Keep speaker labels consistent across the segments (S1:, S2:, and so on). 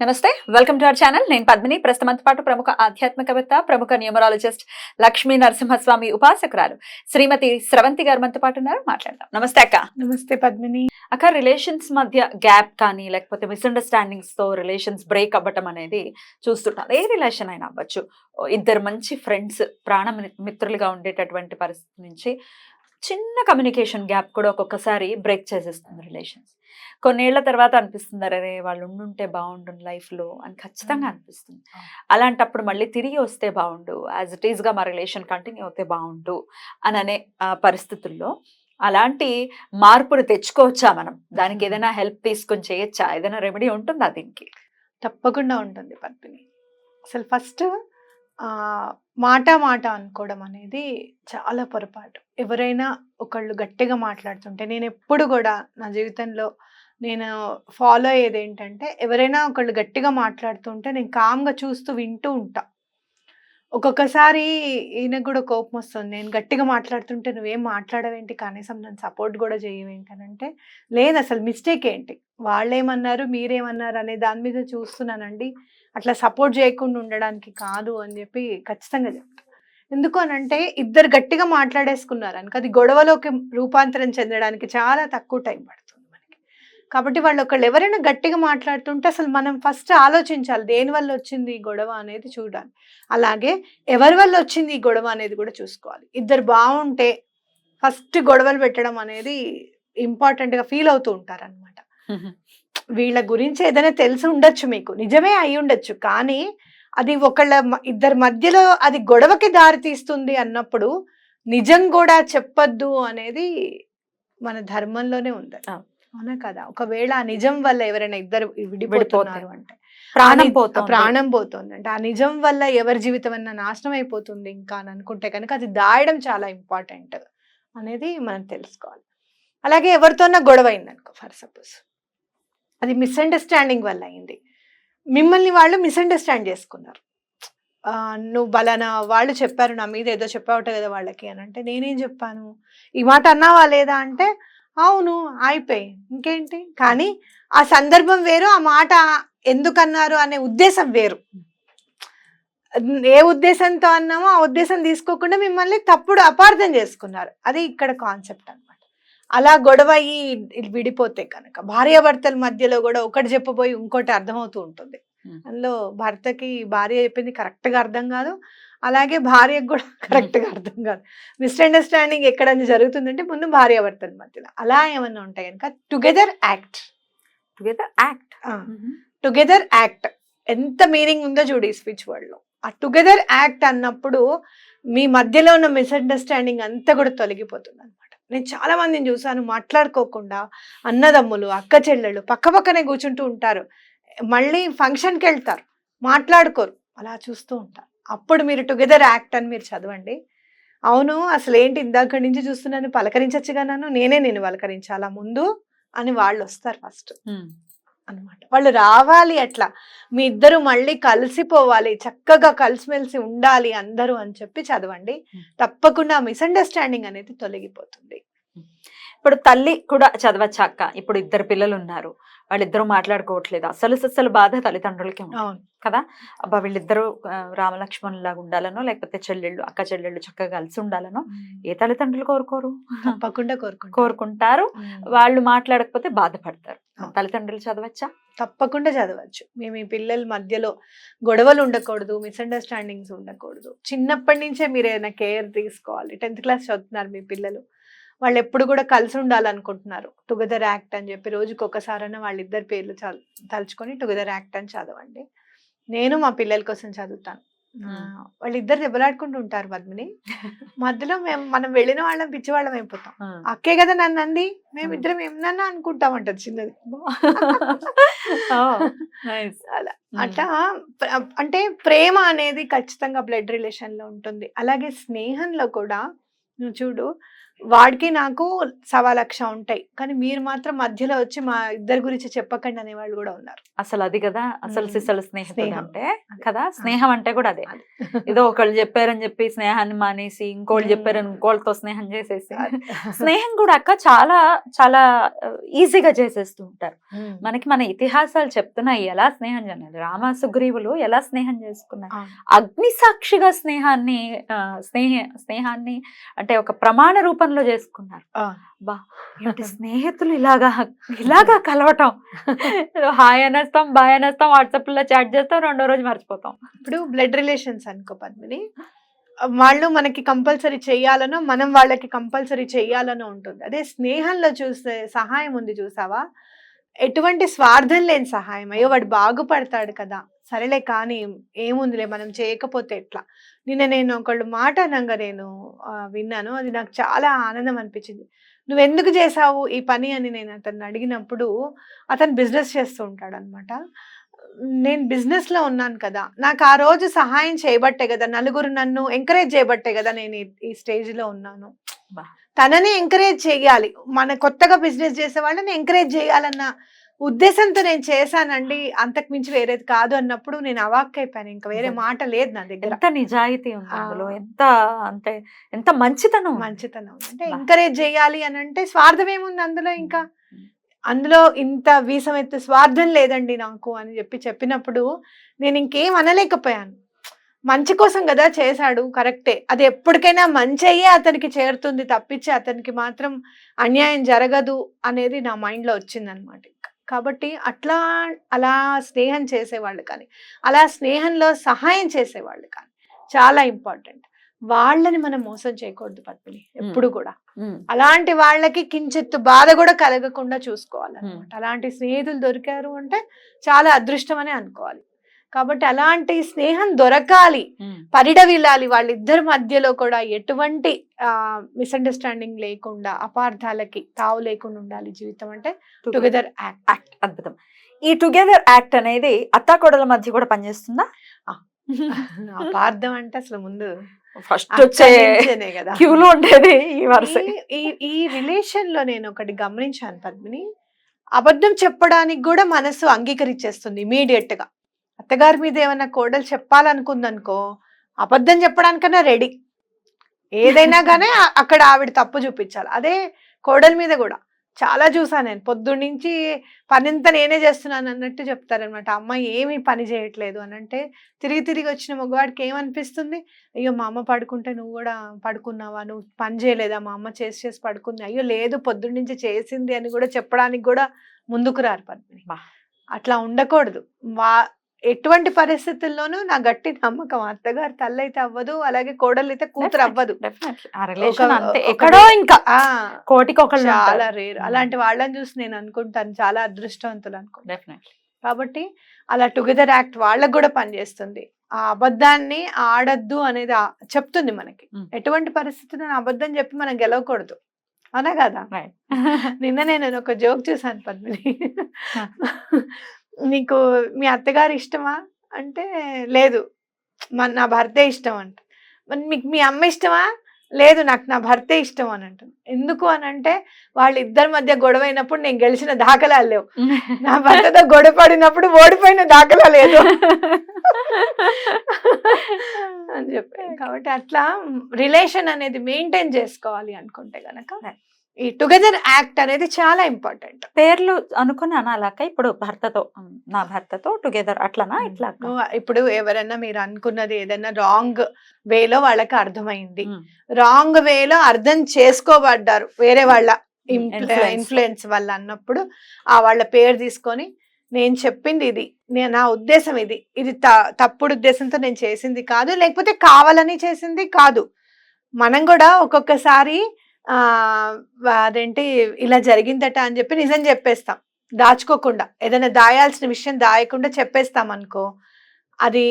S1: నమస్తే welcome to our channel. నేను పద్మిని. ప్రస్తుతంతో పాటు ప్రముఖ ఆధ్యాత్మికవేత్త ప్రముఖ న్యూమరాలజిస్ట్ లక్ష్మీ నరసింహస్వామి ఉపాసకురాలు శ్రీమతి స్రవంతి గారు మనతో పాటు ఉన్నారు. మాట్లాడదాం. నమస్తే అక్క.
S2: నమస్తే పద్మిని.
S1: అక్క రిలేషన్స్ మధ్య గ్యాప్ కానీ లేకపోతే మిస్అండర్స్టాండింగ్స్తో రిలేషన్స్ బ్రేక్ అవ్వటం అనేది చూస్తుంటాం. ఏ రిలేషన్ అయినా అవ్వచ్చు. ఇద్దరు మంచి ఫ్రెండ్స్ ప్రాణ మిత్రులుగా ఉండేటటువంటి పరిస్థితి నుంచి చిన్న కమ్యూనికేషన్ గ్యాప్ కూడా ఒక్కొక్కసారి బ్రేక్ చేసేస్తుంది రిలేషన్స్. కొన్నేళ్ళ తర్వాత అనిపిస్తుంది అరే వాళ్ళు ఉండుంటే బాగుండు లైఫ్లో అని ఖచ్చితంగా. అనిపిస్తుంది. అలాంటప్పుడు మళ్ళీ తిరిగి వస్తే బాగుండు యాజ్ ఇట్ ఈస్గా మా రిలేషన్ కంటిన్యూ అవుతే బాగుండు అని అనే పరిస్థితుల్లో అలాంటి మార్పులు తెచ్చుకోవచ్చా మనం? దానికి ఏదైనా హెల్ప్ తీసుకొని చేయొచ్చా? ఏదైనా రెమెడీ ఉంటుందా దీనికి?
S2: తప్పకుండా ఉంటుంది పద్మిని. అసలు ఫస్ట్ మాట మాట అనుకోవడం అనేది చాలా పొరపాటు. ఎవరైనా ఒకళ్ళు గట్టిగా మాట్లాడుతుంటే నేను ఎప్పుడు కూడా నా జీవితంలో నేను ఫాలో అయ్యేది ఏంటంటే ఎవరైనా ఒకళ్ళు గట్టిగా మాట్లాడుతుంటే నేను కామ్గా చూస్తూ వింటూ ఉంటా. ఒక్కొక్కసారి ఈయనకు కూడా కోపం వస్తుంది. నేను గట్టిగా మాట్లాడుతుంటే నువ్వేం మాట్లాడవేంటి? కనీసం నన్ను సపోర్ట్ కూడా చేయవేంటి అని అంటే లేదు అసలు మిస్టేక్ ఏంటి? వాళ్ళేమన్నారు? మీరేమన్నారు? అనే దాని మీద చూస్తున్నానండి. అట్లా సపోర్ట్ చేయకుండా ఉండడానికి కాదు అని చెప్పి ఖచ్చితంగా చెప్తాను ఎందుకు అని అంటే ఇద్దరు గట్టిగా మాట్లాడేసుకున్నారు అనుకో అది గొడవలోకి రూపాంతరం చెందడానికి చాలా తక్కువ టైం పడుతుంది. కాబట్టి వాళ్ళు ఒకళ్ళు ఎవరైనా గట్టిగా మాట్లాడుతుంటే అసలు మనం ఫస్ట్ ఆలోచించాలి దేని వల్ల వచ్చింది ఈ గొడవ అనేది చూడాలి. అలాగే ఎవరి వల్ల వచ్చింది ఈ గొడవ అనేది కూడా చూసుకోవాలి. ఇద్దరు బాగుంటే ఫస్ట్ గొడవలు పెట్టడం అనేది important గా ఫీల్ అవుతూ ఉంటారు అనమాట వీళ్ళ గురించి ఏదైనా తెలిసి ఉండొచ్చు మీకు. నిజమే అయి ఉండొచ్చు. కానీ అది ఒకళ్ళ ఇద్దరి మధ్యలో అది గొడవకి దారి తీస్తుంది అన్నప్పుడు నిజం కూడా చెప్పొద్దు అనేది మన ధర్మంలోనే ఉంది. అవునా కదా? ఒకవేళ ఆ నిజం వల్ల ఎవరైనా ఇద్దరు విడిపోతున్నారు అంటే
S1: ప్రాణం పోతుంది.
S2: ప్రాణం పోతుంది. అంటే ఆ నిజం వల్ల ఎవరి జీవితం అన్న నాశనం అయిపోతుంది ఇంకా అని అనుకుంటే కనుక అది దాయడం చాలా ఇంపార్టెంట్ అనేది మనం తెలుసుకోవాలి. అలాగే ఎవరితోన్నా గొడవ అయింది అనుకో ఫర్ సపోజ్. అది మిస్అండర్స్టాండింగ్ వల్ల అయింది. మిమ్మల్ని వాళ్ళు మిస్అండర్స్టాండ్ చేసుకున్నారు. నువ్వు బలానా? వాళ్ళు చెప్పారు నా మీద ఏదో చెప్పావట కదా వాళ్ళకి అని అంటే నేనేం చెప్పాను? ఈ మాట అన్నావా లేదా? అంటే అవును అయిపోయి ఇంకేంటి? కానీ ఆ సందర్భం వేరు ఆ మాట ఎందుకన్నారు అనే ఉద్దేశం వేరు. ఏ ఉద్దేశంతో అన్నామో ఆ ఉద్దేశం తీసుకోకుండా మిమ్మల్ని తప్పుడు అపార్థం చేసుకున్నారు. అది ఇక్కడ కాన్సెప్ట్ అన్నమాట. అలా గొడవ అయ్యి విడిపోతే కనుక భార్యాభర్తల మధ్యలో కూడా ఒకటి చెప్పబోయి ఇంకోటి అర్థమవుతూ ఉంటుంది. అందులో భర్తకి భార్య చెప్పింది correct గా అర్థం కాదు. అలాగే భార్యకు కూడా correct గా అర్థం కాదు. మిస్అండర్స్టాండింగ్ ఎక్కడైనా జరుగుతుందంటే ముందు భార్యాభర్తల మధ్యలో. అలా ఏమన్నా ఉంటాయి కనుక? Together act.
S1: Together act.
S2: Together act. ఎంత మీనింగ్ ఉందో చూడు ఈ స్పీచ్లో ఆ టుగెదర్ యాక్ట్ అన్నప్పుడు మీ మధ్యలో ఉన్న మిస్అండర్స్టాండింగ్ అంతా కూడా తొలగిపోతుంది అనమాట నేను చాలా మందిని చూసాను మాట్లాడుకోకుండా అన్నదమ్ములు అక్క చెల్లెళ్ళు పక్క పక్కనే కూర్చుంటూ ఉంటారు. మళ్ళీ ఫంక్షన్కి వెళ్తారు మాట్లాడుకోరు అలా చూస్తూ ఉంటారు. అప్పుడు మీరు టుగెదర్ యాక్ట్ అని మీరు చదవండి. అవును అసలు ఏంటి ఇందాక నుంచి చూస్తున్నాను పలకరించచ్చుగా నన్ను? నేనే నేను పలకరించాలా ముందు? అని వాళ్ళు వస్తారు ఫస్ట్. అన్నమాట. వాళ్ళు రావాలి అట్లా. మీ ఇద్దరు మళ్ళీ కలిసిపోవాలి చక్కగా కలిసిమెలిసి ఉండాలి అందరూ అని చెప్పి చదవండి. తప్పకుండా మిస్అండర్స్టాండింగ్ అనేది తొలగిపోతుంది.
S1: ఇప్పుడు తల్లి కూడా చదవచ్చా అక్క ఇప్పుడు ఇద్దరు పిల్లలు ఉన్నారు వాళ్ళిద్దరూ మాట్లాడుకోవట్లేదు. అసలు అసలు బాధ తల్లిదండ్రులకి కదా? అబ్బా వీళ్ళిద్దరూ రామలక్ష్మణులాగా ఉండాలనో లేకపోతే చెల్లెళ్ళు అక్క చెల్లెళ్ళు చక్కగా కలిసి ఉండాలనో ఏ తల్లిదండ్రులు కోరుకోరు?
S2: తప్పకుండా కోరుకుంటారు.
S1: కోరుకుంటారు. వాళ్ళు మాట్లాడకపోతే బాధపడతారు. తల్లిదండ్రులు చదవచ్చా?
S2: తప్పకుండా చదవచ్చు. మేము ఈ పిల్లల మధ్యలో గొడవలు ఉండకూడదు మిస్అండర్స్టాండింగ్స్ ఉండకూడదు. చిన్నప్పటి నుంచే మీరు ఏదైనా కేర్ తీసుకోవాలి. టెన్త్ క్లాస్ చదువుతున్నారు మీ పిల్లలు. వాళ్ళు ఎప్పుడు కూడా కలిసి ఉండాలనుకుంటున్నారు టుగెదర్ యాక్ట్ అని చెప్పి రోజుకి ఒకసారైనా వాళ్ళిద్దరి పేర్లు తలుచుకొని టుగెదర్ యాక్ట్ అని చదవండి. నేను మా పిల్లల కోసం చదువుతాను. వాళ్ళిద్దరు దెబ్బలాడుకుంటూ ఉంటారు పద్మిని. మధ్యలో మేము మనం వెళ్ళిన వాళ్ళం పిచ్చి వాళ్ళం అయిపోతాం అక్కే కదా నన్ను అంది మేమిద్దరం ఏమన్నా అనుకుంటామంటది చిన్నది. అలా. అట్లా అంటే ప్రేమ అనేది ఖచ్చితంగా బ్లడ్ రిలేషన్లో ఉంటుంది. అలాగే స్నేహంలో కూడా నువ్వు చూడు వాడికి నాకు సవా లక్ష ఉంటాయి కానీ మీరు మాత్రం మధ్యలో వచ్చి మా ఇద్దరి గురించి చెప్పకండి అనే వాళ్ళు కూడా ఉన్నారు
S1: అసలు అది కదా అసలు. సిసలు స్నేహితుడు
S2: స్నేహం.
S1: అంటే. కదా స్నేహం అంటే కూడా అదే. ఏదో ఒకళ్ళు చెప్పారని చెప్పి స్నేహాన్ని మానేసి ఇంకోళ్ళు. చెప్పారని ఇంకోళ్ళతో స్నేహం చేసేసి. స్నేహం కూడా అక్క చాలా చాలా ఈజీగా చేసేస్తూ ఉంటారు. మనకి మన ఇతిహాసాలు చెప్తున్నాయి ఎలా స్నేహం చేయాలి రామ సుగ్రీవులు ఎలా స్నేహం చేసుకున్నారు
S2: అవును.
S1: అగ్ని సాక్షిగా స్నేహాన్ని స్నేహ స్నేహాన్ని అంటే ఒక ప్రమాణ రూపంలో చేసుకున్నారు. బా ఏంటి స్నేహితులు ఇలాగా ఇలాగా కలవటం? హాయ్ అనేస్తాం బాయ్ అనేస్తాం వాట్సాప్లో చాట్ చేస్తాం రెండో రోజు మర్చిపోతాం.
S2: ఇప్పుడు బ్లడ్ రిలేషన్స్ అనుకో పద్మిని. వాళ్ళు మనకి కంపల్సరీ చెయ్యాలనో మనం వాళ్ళకి కంపల్సరీ చెయ్యాలనో ఉంటుంది. అదే స్నేహంలో చూస్తే సహాయం ఉంది చూసావా? ఎటువంటి స్వార్థం లేని సహాయం. అయ్యో వాడు బాగుపడతాడు కదా. సరేలే కానీ ఏముందిలే మనం చేయకపోతే ఎట్లా? నిన్న నేను ఒకళ్ళు మాట అనగా నేను విన్నాను. అది నాకు చాలా ఆనందం అనిపించింది. నువ్వు ఎందుకు చేసావు ఈ పని అని నేను అతన్ని అడిగినప్పుడు అతను బిజినెస్ చేస్తూ ఉంటాడు అనమాట నేను బిజినెస్లో ఉన్నాను కదా నాకు ఆ రోజు సహాయం చేయబట్టే కదా నలుగురు నన్ను ఎంకరేజ్ చేయబట్టే కదా నేను ఈ- ఈ స్టేజ్లో ఉన్నాను. తనని ఎంకరేజ్ చేయాలి. మన కొత్తగా బిజినెస్ చేసే వాళ్ళని ఎంకరేజ్ చేయాలన్న ఉద్దేశంతో నేను చేశానండి. అంతకు మించి వేరేది కాదు అన్నప్పుడు నేను అవాక్ అయిపోయాను. ఇంకా వేరే. మాట లేదు నా దగ్గర.
S1: ఎంత నిజాయితీ ఉంది. అందులో. ఎంత అంటే ఎంత మంచితనం.
S2: మంచితనం అంటే. ఎంకరేజ్ చేయాలి అని అంటే స్వార్థం ఏముంది అందులో ఇంకా. అందులో ఇంత వీసమెత్తు స్వార్థం లేదండి నాకు అని చెప్పి చెప్పినప్పుడు నేను ఇంకేం అనలేకపోయాను. మంచి కోసం కదా చేశాడు. కరెక్టే. అది ఎప్పటికైనా మంచి అయ్యే అతనికి చేరుతుంది. తప్పించి అతనికి మాత్రం అన్యాయం జరగదు అనేది నా మైండ్లో వచ్చిందనమాట. కాబట్టి అట్లా అలా స్నేహం చేసేవాళ్ళు కానీ అలా స్నేహంలో సహాయం చేసేవాళ్ళు కానీ చాలా ఇంపార్టెంట్. వాళ్ళని మనం మోసం చేయకూడదు పద్మిని ఎప్పుడు కూడా. అలాంటి వాళ్ళకి కించిత్తు బాధ కూడా కలగకుండా చూసుకోవాలన్నమాట. అలాంటి స్నేహితులు దొరికారు అంటే చాలా అదృష్టం అని అనుకోవాలి. కాబట్టి అలాంటి స్నేహం దొరకాలి. పరిడవిల్లాలి వాళ్ళిద్దరి మధ్యలో కూడా ఎటువంటి మిస్అండర్స్టాండింగ్ లేకుండా అపార్థాలకి తావు లేకుండా ఉండాలి జీవితం అంటే టుగెదర్ యాక్ట్
S1: అద్భుతం. ఈ టుగెదర్ యాక్ట్ అనేది అత్తాకోడల మధ్య కూడా పనిచేస్తుందా.
S2: అపార్థం అంటే అసలు ముందు
S1: ఫస్ట్ వచ్చే
S2: కదా.
S1: క్యూలో ఉండేది ఈ వరుస.
S2: ఈ రిలేషన్లో నేను ఒకటి గమనించాను పద్మిని. అబద్ధం చెప్పడానికి కూడా మనసు అంగీకరించేస్తుంది ఇమీడియట్గా. అత్తగారి మీద ఏమైనా కోడలు చెప్పాలనుకుందనుకో అబద్ధం చెప్పడానికన్నా రెడీ. ఏదైనా కానీ అక్కడ ఆవిడ తప్పు చూపించాలి. అదే కోడల మీద కూడా. చాలా చూసాను నేను. పొద్దున్న నుంచి పనింతా నేనే చేస్తున్నాను అన్నట్టు చెప్తారనమాట అమ్మాయి ఏమీ పని చేయట్లేదు అని అంటే తిరిగి తిరిగి వచ్చిన మగవాడికి ఏమనిపిస్తుంది? అయ్యో మా అమ్మ పడుకుంటే నువ్వు కూడా పడుకున్నావా? నువ్వు పని చేయలేదా? మా అమ్మ చేసి చేసి పడుకుంది. అయ్యో లేదు పొద్దున్న నుంచి చేసింది అని కూడా చెప్పడానికి కూడా ముందుకు రారు పద్మిని. అట్లా ఉండకూడదు. వా ఎటువంటి పరిస్థితుల్లోనూ నా గట్టి నమ్మకం. అత్తగారు తల్లి అయితే అవ్వదు అలాగే కోడలు అయితే కూతురు అవ్వదు. ఒక- ఒక-
S1: ఎక్కడో ఇంకా కోటికి ఒకళ్ళు
S2: చాలా రేర్ అలాంటి వాళ్ళని చూసి నేను అనుకుంటాను చాలా అదృష్టవంతులు అనుకుంటాను. కాబట్టి అలా టుగెదర్ యాక్ట్ వాళ్ళకు కూడా పనిచేస్తుంది ఆ అబద్ధాన్ని ఆడద్దు అనేది చెప్తుంది మనకి. ఎటువంటి పరిస్థితుల్లో అబద్ధం చెప్పి మనం గెలవకూడదు. అవునా కదా? నిన్న నేను ఒక జోక్ చూసాను పద్మిని. నీకు మీ అత్తగారు ఇష్టమా? అంటే లేదు. మన నా భర్తే ఇష్టం అంట. మరి మీకు మీ అమ్మ ఇష్టమా? లేదు నాకు నా భర్తే ఇష్టం అని అంటుంది. ఎందుకు అని అంటే వాళ్ళిద్దరి మధ్య గొడవ అయినప్పుడు నేను గెలిచిన దాఖలాలు లేవు. నా భర్తతో గొడవ పడినప్పుడు ఓడిపోయిన దాఖలా లేదు అని చెప్పి కాబట్టి అట్లా రిలేషన్ అనేది మెయింటైన్ చేసుకోవాలి అనుకుంటే గనక
S1: Right.
S2: ఈ టుగెదర్ యాక్ట్ అనేది చాలా ఇంపార్టెంట్.
S1: పేర్లు అనుకుని అనాలక్క ఇప్పుడు భర్తతో నా భర్తతో టుగెదర్ అట్లనా ఇట్లా
S2: ఇప్పుడు ఎవరైనా మీరు అనుకున్నది ఏదైనా రాంగ్ వేలో వాళ్ళకి అర్థమైంది. రాంగ్ వేలో అర్థం చేసుకోబడ్డారు వేరే వాళ్ళ. ఇన్ఫ్లుయెన్స్ వల్ల అన్నప్పుడు ఆ వాళ్ళ పేరు తీసుకొని నేను చెప్పింది ఇది నేను నా ఉద్దేశం ఇది ఇది తప్పుడు ఉద్దేశంతో నేను చేసింది కాదు లేకపోతే కావాలని చేసింది కాదు. మనం కూడా ఒక్కొక్కసారి అదేంటి ఇలా జరిగిందట అని చెప్పి నిజం చెప్పేస్తాం. దాచుకోకుండా ఏదైనా దాయాల్సిన విషయం దాయకుండా చెప్పేస్తాం అనుకో అది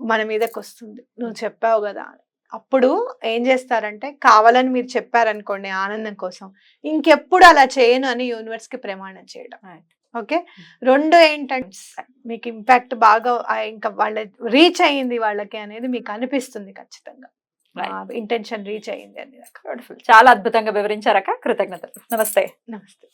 S2: మన మీదకి వస్తుంది. నువ్వు చెప్పావు కదా. అప్పుడు ఏం చేస్తారంటే కావాలని మీరు చెప్పారనుకోండి ఆనందం కోసం ఇంకెప్పుడు అలా చేయను అని యూనివర్స్కి ప్రమాణం చేయడం. ఓకే? రెండు ఏంటంటే మీకు ఇంపాక్ట్ బాగా ఇంకా వాళ్ళ రీచ్ అయ్యింది వాళ్ళకి అనేది మీకు అనిపిస్తుంది ఖచ్చితంగా. ఇంటెన్షన్ రీచ్ అయింది అని.
S1: చాలా అద్భుతంగా వివరించారక్క. కృతజ్ఞతలు. నమస్తే.
S2: నమస్తే.